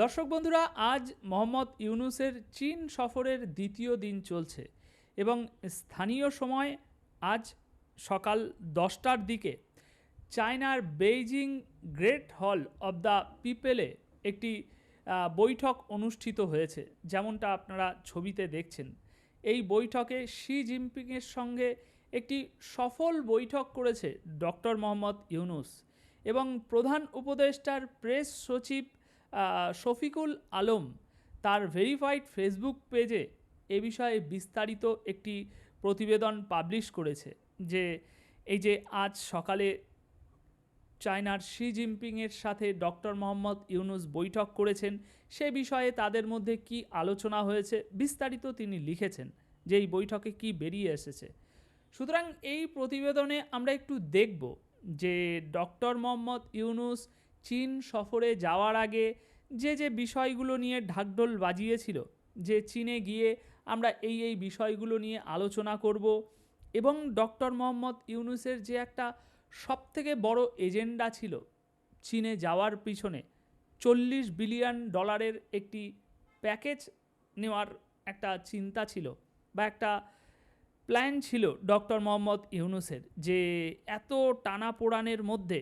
দর্শক বন্ধুরা, আজ মোহাম্মদ ইউনুসের চীন সফরের দ্বিতীয় দিন চলছে এবং স্থানীয় সময় আজ সকাল দশটার দিকে চায়নার Beijing Great Hall of the পিপেলে একটি বৈঠক অনুষ্ঠিত হয়েছে, যেমনটা আপনারা ছবিতে দেখছেন। এই বৈঠকে শি জিনপিংয়ের সঙ্গে একটি সফল বৈঠক করেছে ডক্টর মোহাম্মদ ইউনুস এবং প্রধান উপদেষ্টার প্রেস সচিব শফিকুল আলম তার ভেরিফাইড ফেসবুক পেজে এ বিষয়ে বিস্তারিত একটি প্রতিবেদন পাবলিশ করেছে যে এই যে আজ সকালে চায়নার শি জিনপিংয়ের সাথে ডক্টর মোহাম্মদ ইউনুস বৈঠক করেছেন, সে বিষয়ে তাদের মধ্যে কি আলোচনা হয়েছে বিস্তারিত তিনি লিখেছেন যে এই বৈঠকে কি বেরিয়ে এসেছে। সুতরাং এই প্রতিবেদনে আমরা একটু দেখব যে ডক্টর মোহাম্মদ ইউনুস চীন সফরে যাওয়ার আগে যে যে বিষয়গুলো নিয়ে ঢাকঢোল বাজিয়েছিল, যে চীনে গিয়ে আমরা এই এই বিষয়গুলো নিয়ে আলোচনা করব এবং ডক্টর মোহাম্মদ ইউনুসের যে একটা সবথেকে বড় এজেন্ডা ছিল চীনে যাওয়ার পিছনে, চল্লিশ বিলিয়ন ডলারের একটি প্যাকেজ নেওয়ার একটা চিন্তা ছিল বা একটা প্ল্যান ছিল ডক্টর মোহাম্মদ ইউনুসের যে এত টানা পোড়ানের মধ্যে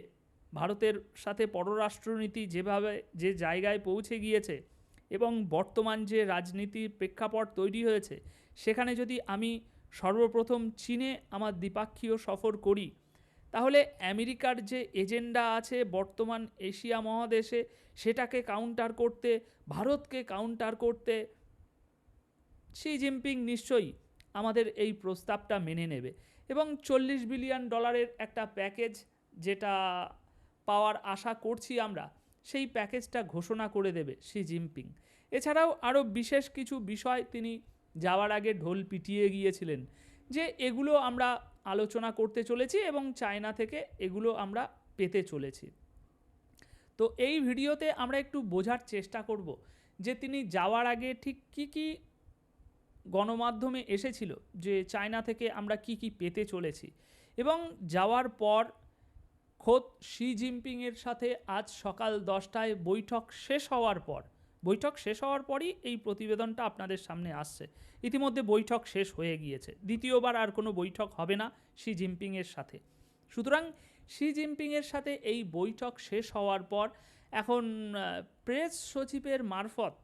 ভারতের সাথে পররাষ্ট্রনীতি যেভাবে, যে জায়গায় পৌঁছে গিয়েছে এবং বর্তমান যে রাজনীতির প্রেক্ষাপট তৈরি হয়েছে, সেখানে যদি আমি সর্বপ্রথম চীনে আমার দ্বিপাক্ষীয় সফর করি, তাহলে আমেরিকার যে এজেন্ডা আছে বর্তমান এশিয়া মহাদেশে, সেটাকে কাউন্টার করতে, ভারতকে কাউন্টার করতে শি জিনপিং নিশ্চয়ই আমাদের এই প্রস্তাবটা মেনে নেবে। এবং চল্লিশ বিলিয়ন ডলারের একটা প্যাকেজ যেটা পাওয়ার আশা করছি আমরা, সেই প্যাকেজটা ঘোষণা করে দেবে শি জিনপিং। এছাড়াও আরও বিশেষ কিছু বিষয় তিনি যাওয়ার আগে ঢোল পিটিয়ে গিয়েছিলেন, যে এগুলো আমরা আলোচনা করতে চলেছি এবং চায়না থেকে এগুলো আমরা পেতে চলেছি। তো এই ভিডিওতে আমরা একটু বোঝার চেষ্টা করব যে তিনি যাওয়ার আগে ঠিক কী কী গণমাধ্যমে এসেছিল, যে চায়না থেকে আমরা কি কি পেতে চলেছি এবং যাওয়ার পর খোদ শি জিনপিংয়ের সাথে আজ সকাল দশটায় বৈঠক শেষ হওয়ার পর, বৈঠক শেষ হওয়ার পরই এই প্রতিবেদনটা আপনাদের সামনে আসছে। ইতিমধ্যে বৈঠক শেষ হয়ে গিয়েছে। দ্বিতীয়বার আর কোনো বৈঠক হবে না শি জিনপিংয়ের সাথে। সুতরাং শি জিনপিংয়ের সাথে এই বৈঠক শেষ হওয়ার পর এখন প্রেস সচিবের মারফত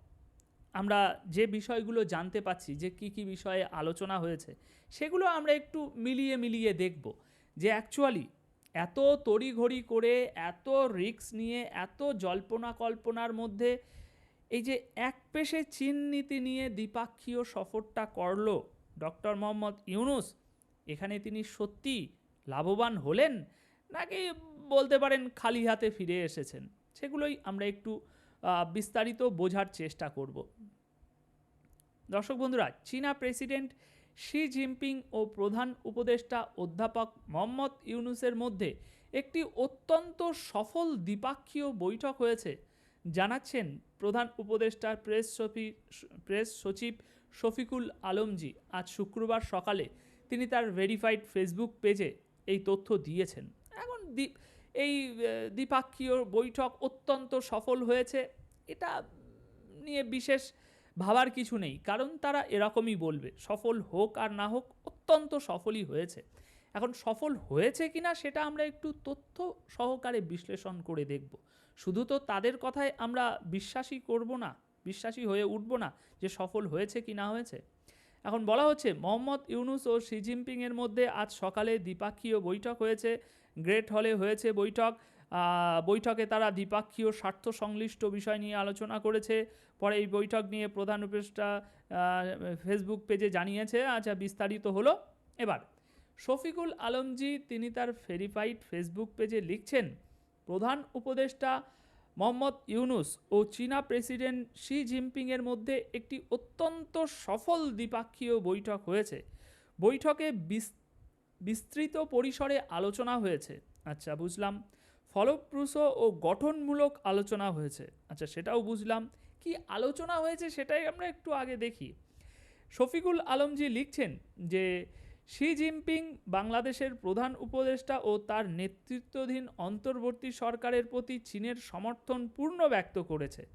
আমরা যে বিষয়গুলো জানতে পাচ্ছি, যে কি কি বিষয়ে আলোচনা হয়েছে, সেগুলো আমরা একটু মিলিয়ে মিলিয়ে দেখব যে অ্যাকচুয়ালি এত তড়িঘড়ি করে, এত রিস্ক নিয়ে, এত জল্পনা কল্পনার মধ্যে এই যে এক পেশে চীন নীতি নিয়ে দ্বিপাক্ষীয় সফরটা করল ডক্টর মোহাম্মদ ইউনুস, এখানে তিনি সত্যি লাভবান হলেন নাকি বলতে পারেন খালি হাতে ফিরে এসেছেন? সেগুলোই আমরা একটু বিস্তারিত বোঝার চেষ্টা করব। দর্শক বন্ধুরা, চীনা প্রেসিডেন্ট শি জিনপিং ও প্রধান উপদেষ্টা অধ্যাপক মোহাম্মদ ইউনুসের মধ্যে একটি অত্যন্ত সফল দ্বিপাক্ষীয় বৈঠক হয়েছে। জানাচ্ছেন প্রধান উপদেষ্টার প্রেস সফি প্রেস সচিব শফিকুল আলমজি। আজ শুক্রবার সকালে তিনি তার ভেরিফাইড ফেসবুক পেজে এই তথ্য দিয়েছেন। এখন দ্বি- এই দ্বিপাক্ষীয় বৈঠক অত্যন্ত সফল হয়েছে। এটা নিয়ে বিশেষ ভাবার কিছু নেই, কারণ তারা এরকমই বলবে, সফল হোক আর না হোক, অত্যন্ত সফলই হয়েছে। এখন সফল হয়েছে কিনা সেটা আমরা একটু তথ্য সহকারে বিশ্লেষণ করে দেখব। শুধু তো তাদের কথায় আমরা বিশ্বাসী করব না, বিশ্বাসী হয়ে উঠব না যে সফল হয়েছে কি না হয়েছে। এখন বলা হচ্ছে, মোহাম্মদ ইউনুস ও শি জিনপিংয়ের মধ্যে আজ সকালে দ্বিপাক্ষীয় বৈঠক হয়েছে, গ্রেট হলে হয়েছে বৈঠক বৈঠকে তারা দ্বিপাক্ষীয় স্বার্থ সংশ্লিষ্ট বিষয় নিয়ে আলোচনা করেছে। পরে এই বৈঠক নিয়ে প্রধান উপদেষ্টা ফেসবুক পেজে জানিয়েছে। আচ্ছা বিস্তারিত হলো এবার। শফিকুল আলমজি, তিনি তার ভেরিফাইড ফেসবুক পেজে লিখছেন, প্রধান উপদেষ্টা মোহাম্মদ ইউনুস ও চীনা প্রেসিডেন্ট শি জিনপিংয়ের মধ্যে একটি অত্যন্ত সফল দ্বিপাক্ষীয় বৈঠক হয়েছে। বৈঠকে বিস- বিস্তৃত পরিসরে আলোচনা হয়েছে। আচ্ছা বুঝলাম। ফলপ্রসূ ও গঠনমূলক আলোচনা হয়েছে। আচ্ছা সেটাও বুঝলাম। কি আলোচনা হয়েছে সেটাই আমরা একটু আগে দেখি। শফিকুল আলমজি লিখছেন যে, শি জিনপিং বাংলাদেশের প্রধান উপদেষ্টা ও তার নেতৃত্বাধীন অন্তর্বর্তী সরকারের প্রতি চীনের সমর্থন পূর্ণ ব্যক্ত করেছে।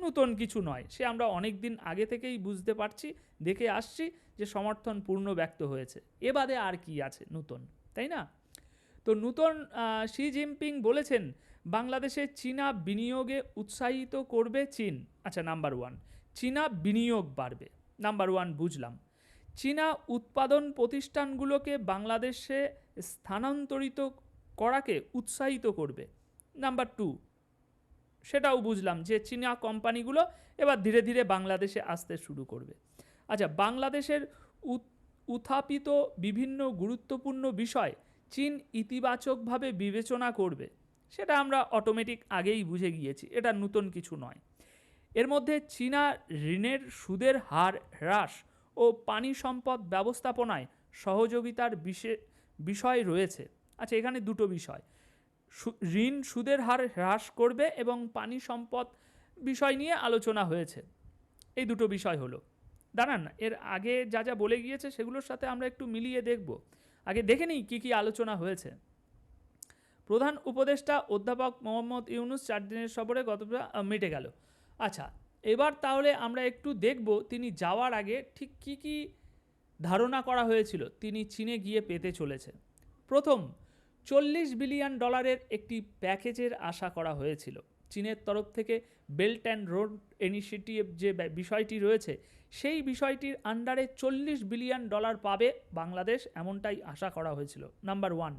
নতুন কিছু নয়। সে আমরা অনেক দিন আগে থেকেই বুঝতে পারছি, দেখে আসছি যে সমর্থন পূর্ণ ব্যক্ত হয়েছে। এ বাদে আর কি আছে নতুন, তাই না? তো নূতন শি জিনপিং বলেছেন, বাংলাদেশে চীনা বিনিয়োগে উৎসাহিত করবে চীন। আচ্ছা নাম্বার ওয়ান, চীনা বিনিয়োগ বাড়বে। নাম্বার ওয়ান, বুঝলাম। চীনা উৎপাদন প্রতিষ্ঠানগুলোকে বাংলাদেশে স্থানান্তরিত করাকে উৎসাহিত করবে। নাম্বার টু, সেটাও বুঝলাম যে চীনা কোম্পানিগুলো এবার ধীরে ধীরে বাংলাদেশে আসতে শুরু করবে। আচ্ছা বাংলাদেশের উত- উত্থাপিত বিভিন্ন গুরুত্বপূর্ণ বিষয় চীন ইতিবাচকভাবে বিবেচনা করবে, সেটা আমরা অটোমেটিক আগেই বুঝে গিয়েছি, এটা নতুন কিছু নয়। এর মধ্যে চীনা ঋণের সুদের হার হ্রাস ও পানি সম্পদ ব্যবস্থাপনায় সহযোগিতার বিষয় রয়েছে। আচ্ছা এখানে দুটো বিষয়। ঋণ সুদের হার হ্রাস করবে এবং পানি সম্পদ বিষয় নিয়ে আলোচনা হয়েছে। এই দুটো বিষয় হলো। দাঁড়ান, এর আগে যা যা বলে গিয়েছে সেগুলোর সাথে আমরা একটু মিলিয়ে দেখব। আগে দেখে নিই কী কী আলোচনা হয়েছে। প্রধান উপদেষ্টা অধ্যাপক মোহাম্মদ ইউনুস চার দিনের সফরে গত মিটে গেল। আচ্ছা এবার তাহলে আমরা একটু দেখব তিনি যাওয়ার আগে ঠিক কী কী ধারণা করা হয়েছিল তিনি চীনে গিয়ে পেতে চলেছে। প্রথম, চল্লিশ বিলিয়ন ডলারের একটি প্যাকেজের আশা করা হয়েছিল। চীনের তরফ থেকে বেল্ট অ্যান্ড রোড ইনিশিয়েটিভ যে বিষয়টি রয়েছে, সেই বিষয়টির আন্ডারে চল্লিশ বিলিয়ন ডলার পাবে বাংলাদেশ, এমনটাই আশা করা হয়েছিল। নাম্বার ওয়ান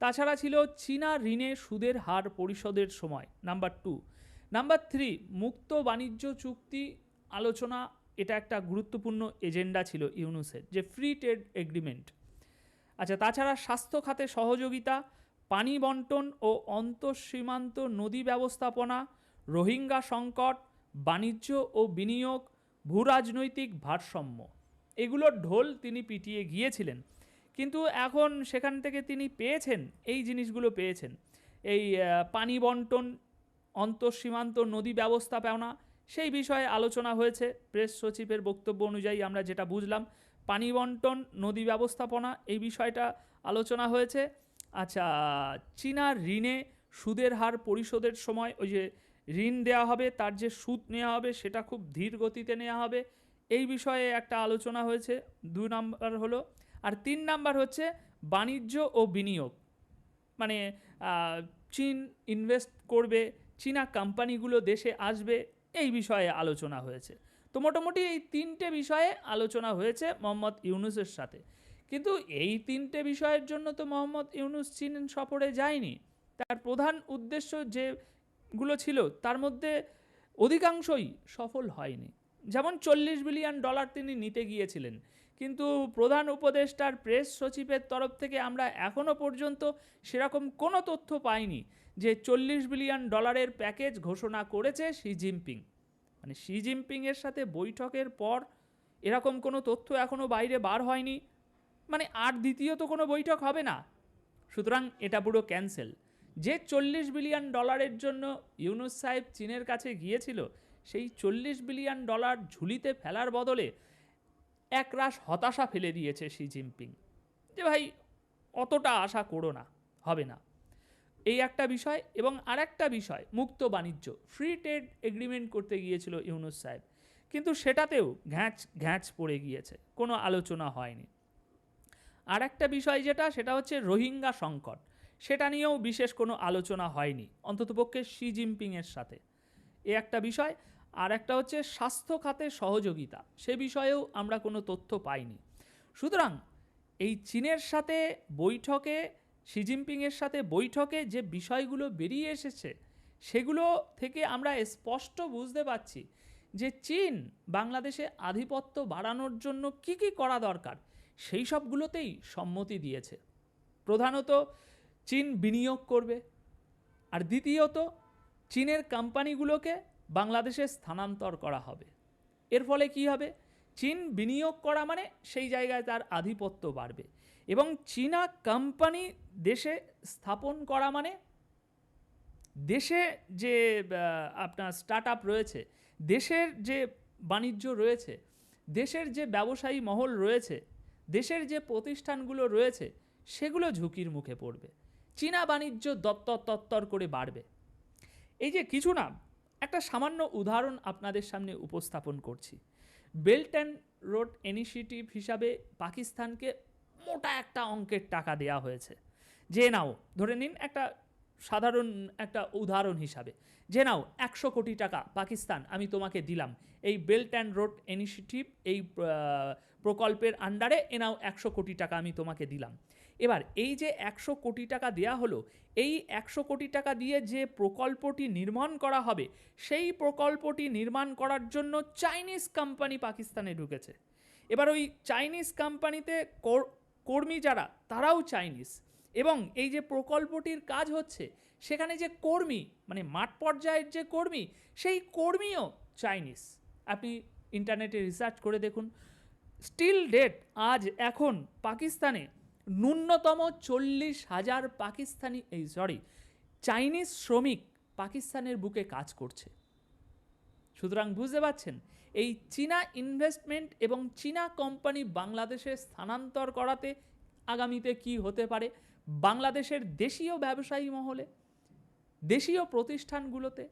তাছাড়া ছিল চীনা ঋণে সুদের হার পরিশোধের সময়। নাম্বার টু নাম্বার থ্রি মুক্ত বাণিজ্য চুক্তি আলোচনা, এটা একটা গুরুত্বপূর্ণ এজেন্ডা ছিল ইউনুসের, যে ফ্রি ট্রেড এগ্রিমেন্ট আচ্ছা তাছাড়া স্বাস্থ্য খাতে সহযোগিতা পানি বন্টন ও অন্তঃসীমান্ত নদী ব্যবস্থাপনা, রোহিঙ্গা সংকট, বাণিজ্য ও বিনিয়োগ, ভূরাজনৈতিক ভারসাম্য। এগুলোর ঢোল তিনি পিটিয়ে গিয়েছিলেন। কিন্তু এখন সেখান থেকে তিনি পেয়েছেন, এই জিনিসগুলো পেয়েছেন। এই পানি বন্টন, অন্তঃসীমান্ত নদী ব্যবস্থাপনা, সেই বিষয়ে আলোচনা হয়েছে। প্রেস সচিবের বক্তব্য অনুযায়ী আমরা যেটা বুঝলাম, পানি বন্টন, নদী ব্যবস্থাপনা, এই বিষয়টা আলোচনা হয়েছে। আচ্ছা চীনা ঋণে সুদের হার পরিশোধের সময় ওই যে ঋণ দেওয়া হবে, তার যে সুদ নেওয়া হবে, সেটা খুব ধীর গতিতে নেওয়া হবে। এই বিষয়ে একটা আলোচনা হয়েছে দুই নাম্বার হলো। আর তিন নাম্বার হচ্ছে বাণিজ্য ও বিনিয়োগ। মানে চীন ইনভেস্ট করবে, চীনা কোম্পানিগুলো দেশে আসবে, এই বিষয়ে আলোচনা হয়েছে। তো মোটামুটি এই তিনটে বিষয়ে আলোচনা হয়েছে মোহাম্মদ ইউনুসের সাথে। কিন্তু এই তিনটে বিষয়ের জন্য তো মোহাম্মদ ইউনুস চীন সফরে যায়নি। তার প্রধান উদ্দেশ্য যেগুলো ছিল, তার মধ্যে অধিকাংশই সফল হয়নি। যেমন চল্লিশ বিলিয়ন ডলার তিনি নিতে গিয়েছিলেন। কিন্তু প্রধান উপদেষ্টার প্রেস সচিবের তরফ থেকে আমরা এখনও পর্যন্ত সেরকম কোনো তথ্য পাইনি যে চল্লিশ বিলিয়ন ডলারের প্যাকেজ ঘোষণা করেছে শি জিনপিং। মানে শি জিনপিংয়ের সাথে বৈঠকের পর এরকম কোনো তথ্য এখনও বাইরে বার হয়নি। মানে আর দ্বিতীয়ত কোনো বৈঠক হবে না। সুতরাং এটা পুরো ক্যান্সেল। যে চল্লিশ বিলিয়ন ডলারের জন্য ইউনুস সাহেব চীনের কাছে গিয়েছিল, সেই চল্লিশ বিলিয়ন ডলার ঝুলিতে ফেলার বদলে একরাশ হতাশা ফেলে দিয়েছে শি জিনপিং। যে ভাই, অতটা আশা করো না, হবে না। এই একটা বিষয় এবং আরেকটা বিষয়, মুক্ত বাণিজ্য। ফ্রি ট্রেড এগ্রিমেন্ট করতে গিয়েছিল ইউনুস সাহেব। কিন্তু সেটাতেও ঘ্যাঁচ ঘ্যাঁচ পড়ে গিয়েছে। কোনো আলোচনা হয়নি। আর একটা বিষয় যেটা, সেটা হচ্ছে রোহিঙ্গা সংকট। সেটা নিয়েও বিশেষ কোনো আলোচনা হয়নি, অন্ততপক্ষে শি জিনপিংয়ের সাথে। এ একটা বিষয়। আর একটা হচ্ছে স্বাস্থ্য খাতে সহযোগিতা, সে বিষয়েও আমরা কোনো তথ্য পাইনি। সুতরাং এই চীনের সাথে বৈঠকে, শি জিনপিংয়ের সাথে বৈঠকে যে বিষয়গুলো বেরিয়ে এসেছে, সেগুলো থেকে আমরা স্পষ্ট বুঝতে পারছি যে চীন বাংলাদেশে আধিপত্য বাড়ানোর জন্য কি কি করা দরকার। সেই সবগুলোতেই সম্মতি দিয়েছে। প্রধানত চীন বিনিয়োগ করবে আর দ্বিতীয়ত চীনের কোম্পানিগুলোকে বাংলাদেশে স্থানান্তর করা হবে। এর ফলে কি হবে? চীন বিনিয়োগ করা মানে সেই জায়গায় তার আধিপত্য বাড়বে এবং চীনা কোম্পানি দেশে স্থাপন করা মানে দেশে যে আপনার স্টার্ট আপ রয়েছে, দেশের যে বাণিজ্য রয়েছে, দেশের যে ব্যবসায়ী মহল রয়েছে দেশের যে প্রতিষ্ঠানগুলো রয়েছে, সেগুলো ঝুঁকির মুখে পড়বে। চীনা বাণিজ্য দত্তর তত্তর করে বাড়বে। এই যে কিছু না একটা সামান্য উদাহরণ আপনাদের সামনে উপস্থাপন করছি। বেল্ট অ্যান্ড রোড ইনিশিয়েটিভ হিসাবে পাকিস্তানকে মোটা একটা অঙ্কের টাকা দেওয়া হয়েছে। যে নাও, ধরে নিন একটা সাধারণ একটা উদাহরণ হিসাবে। যে নাও, একশো কোটি টাকা, পাকিস্তান, আমি তোমাকে দিলাম। এই বেল্ট অ্যান্ড রোড ইনিশিয়েটিভ, এই প্রকল্পের আন্ডারে এনাও একশো কোটি টাকা আমি তোমাকে দিলাম। এবার এই যে একশো কোটি টাকা দেয়া হলো, এই একশো কোটি টাকা দিয়ে যে প্রকল্পটি নির্মাণ করা হবে, সেই প্রকল্পটি নির্মাণ করার জন্য চাইনিজ কোম্পানি পাকিস্তানে ঢুকেছে। এবার ওই চাইনিজ কোম্পানিতে কর- কর্মী যারা, তারাও চাইনিজ এবং এই যে প্রকল্পটির কাজ হচ্ছে, সেখানে যে কর্মী মানে মাঠ পর্যায়ের যে কর্মী, সেই কর্মীও চাইনিজ আপনি ইন্টারনেটে রিসার্চ করে দেখুন। স্টিল ডেট আজ এখন পাকিস্তানে। ন্যূনতম চল্লিশ হাজার পাকিস্তানি, এই সরি, চাইনিজ শ্রমিক পাকিস্তানের বুকে কাজ করছে। সুতরাং বুঝতে পারছেন, এই চীনা ইনভেস্টমেন্ট এবং চীনা কোম্পানি বাংলাদেশে স্থানান্তর করাতে আগামীতে কি হতে পারে? বাংলাদেশের দেশীয় ব্যবসায়ী মহলে? দেশীয় প্রতিষ্ঠানগুলোতে?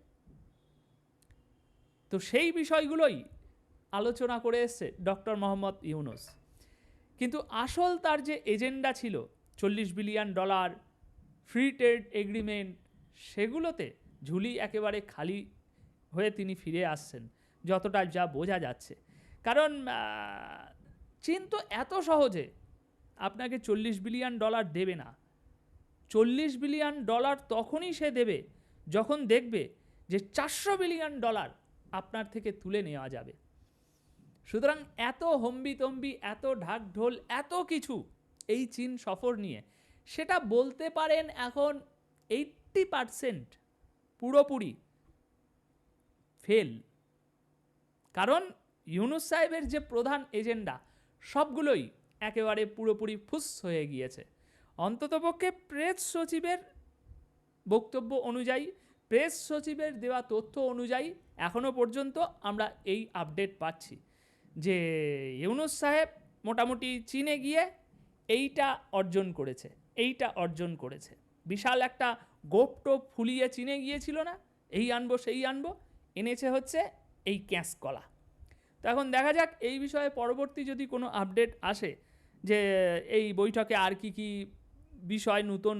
তো সেই বিষয়গুলোই আলোচনা করে এসছে ডক্টর মোহাম্মদ ইউনুস। কিন্তু আসল তার যে এজেন্ডা ছিল, চল্লিশ billion dollar free trade agreement, সেগুলোতে ঝুলি একেবারে খালি হয়ে তিনি ফিরে আসছেন, যতটা যা বোঝা যাচ্ছে। কারণ চীন তো এত সহজে আপনাকে চল্লিশ বিলিয়ন ডলার দেবে না। চল্লিশ বিলিয়ন ডলার তখনই সে দেবে যখন দেখবে যে চারশো বিলিয়ন ডলার আপনার থেকে তুলে নেওয়া যাবে। সুতরাং এত হম্বিতম্বি, এত ঢাক ঢোল এত কিছু এই চীন সফর নিয়ে, সেটা বলতে পারেন এখন এইট্টি পারসেন্ট পুরোপুরি ফেল কারণ ইউনুস সাহেবের যে প্রধান এজেন্ডা, সবগুলোই একেবারে পুরোপুরি ফুস হয়ে গিয়েছে। অন্ততপক্ষে প্রেস সচিবের বক্তব্য অনুযায়ী প্রেস সচিবের দেওয়া তথ্য অনুযায়ী এখনও পর্যন্ত আমরা এই আপডেট পাচ্ছি। যে ইউনুস সাহেব মোটামুটি চীনে গিয়ে এইটা অর্জন করেছে, এইটা অর্জন করেছে। বিশাল একটা গোপ টোপ ফুলিয়ে চীনে গিয়েছিল না? এই আনব, সেই আনব, এনেছে হচ্ছে এই ক্যাঁচ কলা। তো এখন দেখা যাক, এই বিষয়ে পরবর্তী যদি কোনো আপডেট আসে যে এই বৈঠকে আর কি কি বিষয়, নতুন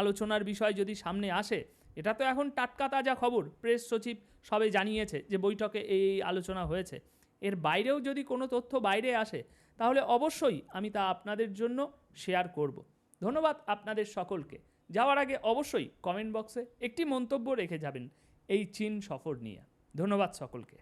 আলোচনার বিষয় যদি সামনে আসে, এটা তো এখন টাটকা তাজা খবর। প্রেস সচিব সবে জানিয়েছে যে বৈঠকে এই আলোচনা হয়েছে। এর বাইরেও যদি কোনো তথ্য বাইরে আসে, তাহলে অবশ্যই আমি তা আপনাদের জন্য শেয়ার করব। ধন্যবাদ আপনাদের সকলকে। যাওয়ার আগে অবশ্যই কমেন্ট বক্সে একটি মন্তব্য রেখে যাবেন, এই চীন সফর নিয়ে। ধন্যবাদ সকলকে।